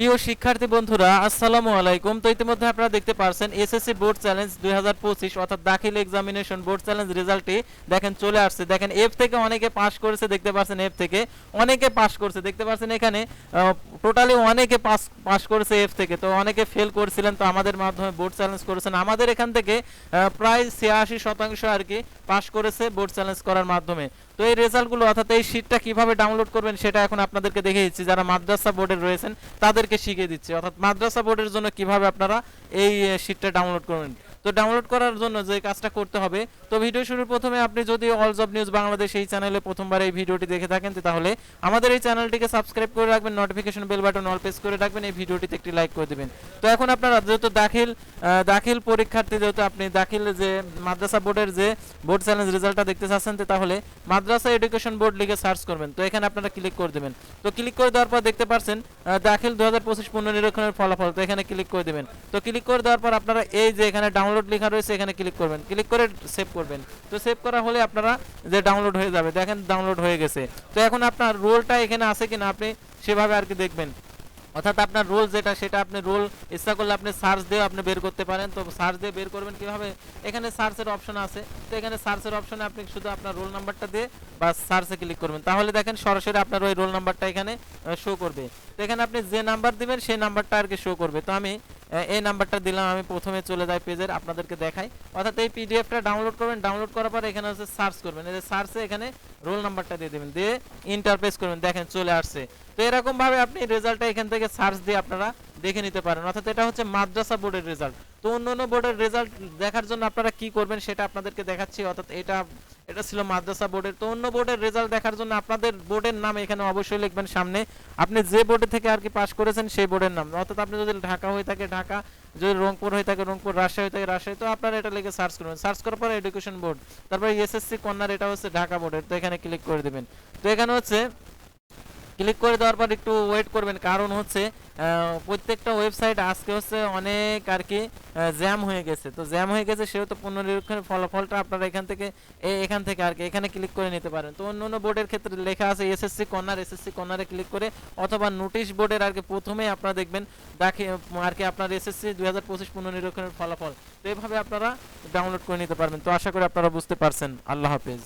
প্রিয় শিক্ষার্থী বন্ধুরা, আসসালামু আলাইকুম। তো ইতিমধ্যে আপনারা দেখতে পারছেন এসএসসি বোর্ড চ্যালেঞ্জ দুই হাজার পঁচিশ, অর্থাৎ দাখিল এক্সামিনেশন বোর্ড চ্যালেঞ্জ রেজাল্টটি দেখেন চলে আসছে। দেখেন এফ থেকে অনেকে পাস করেছে, দেখতে পাচ্ছেন এফ থেকে। অনেকে পাস করছে, দেখতে পাচ্ছেন এখানে টোটালি অনেকে পাস পাস করেছে এফ থেকে। তো অনেকে ফেল করেছিলেন, তো আমাদের মাধ্যমে বোর্ড চ্যালেঞ্জ করেছেন। আমাদের এখান থেকে প্রায় ছিয়াশি শতাংশ আর কি পাস করেছে বোর্ড চ্যালেঞ্জ করার মাধ্যমে। তো এই রেজাল্টগুলো অর্থাৎ এই শীটটা কীভাবে ডাউনলোড করবেন, সেটা এখন আপনাদেরকে দেখে দিচ্ছি। যারা মাদ্রাসা বোর্ডে রয়েছেন তাদেরকে শিখিয়ে দিচ্ছি। অর্থাৎ মাদ্রাসা বোর্ডের জন্য কীভাবে আপনারা এই শীটটা ডাউনলোড করবেন। তো ডাউনলোড করার জন্য যে কাজটা করতে হবে তো ভিডিও শুরুর প্রথমে আপনি যদি অল জব নিউজ বাংলাদেশ এই চ্যানেলে প্রথমবার এই ভিডিওটি দেখে থাকেন তাহলে আমাদের এই চ্যানেলটিকে সাবস্ক্রাইব করে রাখবেন notification bell button all press করে রাখবেন, এই ভিডিওটিতে একটি লাইক করে দিবেন। তো এখন আপনারা যেহেতু দাখিল দাখিল পরীক্ষার্থী, যেহেতু আপনি দাখিল যে মাদ্রাসা বোর্ডের যে বোর্ড চ্যালেঞ্জ রেজাল্টটা দেখতে চাচ্ছেন তাহলে মাদ্রাসা এডুকেশন বোর্ড লিখে সার্চ করবেন। তো এখানে আপনারা ক্লিক করে দেবেন। তো ক্লিক করে দেওয়ার পর দেখতে পাচ্ছেন দাখিল দু হাজার পঁচিশ পুনর্নিরীক্ষণের ফলাফল, তো এখানে ক্লিক করে দেবেন। তো ক্লিক করে দেওয়ার পর আপনারা এই যে এখানে ডাউনলোড লেখা রয়েছে, এখানে ক্লিক করবেন। ক্লিক করে সেভ করবেন। তো সেভ করা হলে আপনারা যে ডাউনলোড হয়ে যাবে, দেখেন ডাউনলোড হয়ে গেছে। তো এখন আপনার রোলটা এখানে আছে কিনা আপনি সেভাবে আর কি দেখবেন। অর্থাৎ আপনার রোল যেটা, সেটা আপনি রোল ইচ্ছা করলে আপনি সার্চ দিয়ে আপনি বের করতে পারেন। তো সার্চ দিয়ে বের করবেন কীভাবে? এখানে সার্চের অপশন আছে। তো এখানে সার্চের অপশনে আপনি শুধু আপনার রোল নাম্বারটা দিয়ে বা সার্চে ক্লিক করবেন। তাহলে দেখেন সরাসরি আপনার ওই রোল নাম্বারটা এখানে শো করবে। তো এখানে আপনি যে নাম্বার দিবেন, সেই নাম্বারটা আর কি শো করবে। তো আমি এই নাম্বারটা দিলাম, আমি প্রথমে চলে যাই পেজের, আপনাদেরকে দেখাই। অর্থাৎ এই পিডিএফটা ডাউনলোড করবেন ডাউনলোড করার পর এখানে হচ্ছে সার্চ করবেন। এই যে সার্চে এখানে রোল নাম্বারটা দিয়ে দেবেন, দিয়ে ইন্টারপ্রেস করবেন। দেখেন, চলে আসছে। তো এরকম ভাবে আপনি রেজাল্টটা এখান থেকে সার্চ দিয়ে আপনারা দেখে নিতে পারেন। অর্থাৎ এটা হচ্ছে মাদ্রাসা বোর্ডের রেজাল্ট তো অন্য অন্য বোর্ডের রেজাল্ট দেখার জন্য আপনারা কি করবেন সেটা আপনাদেরকে দেখাচ্ছি। অর্থাৎ এটা এটা ছিল মাদ্রাসা বোর্ডের। তো অন্য বোর্ডের রেজাল্ট দেখার জন্য আপনাদের বোর্ডের নাম এখানে অবশ্যই লিখবেন সামনে। আপনি যে বোর্ডে থেকে আর কি পাস করেছেন সেই বোর্ডের নাম। অর্থাৎ আপনি যদি ঢাকা হয়ে থাকে ঢাকা, যদি রংপুর হয়ে থাকে রংপুর, রাজশাহী হয়ে থাকে রাজশাহী, তো আপনারা এটা লিখে সার্চ করবেন। সার্চ করার পরে এডুকেশন বোর্ড তারপরে এসএসসি কন্যার, এটা হচ্ছে ঢাকা বোর্ডের তো এখানে ক্লিক করে দেবেন। তো এখানে হচ্ছে ক্লিক করে দেওয়ার পর একটু ওয়েট করবেন। কারণ হচ্ছে প্রত্যেকটা ওয়েবসাইট আজকে হচ্ছে অনেক আর কি জ্যাম হয়ে গেছে। তো জ্যাম হয়ে গেছে, সেহেতু পুনর্নিরীক্ষণের ফলাফলটা আপনারা এখান থেকে এখান থেকে আর কি, এখানে ক্লিক করে নিতে পারেন। তো অন্য অন্য বোর্ডের ক্ষেত্রে লেখা আছে এসএসসি কর্নার এসএসসি কর্নারে ক্লিক করে, অথবা নোটিশ বোর্ডের আর কি প্রথমে আপনারা দেখবেন, দেখে, আর কি আপনার এসএসসি দুই হাজার পঁচিশ পুনর্নিরীক্ষণের ফলাফল। তো এভাবে আপনারা ডাউনলোড করে নিতে পারবেন। তো আশা করি আপনারা বুঝতে পারছেন। আল্লাহ হাফেজ।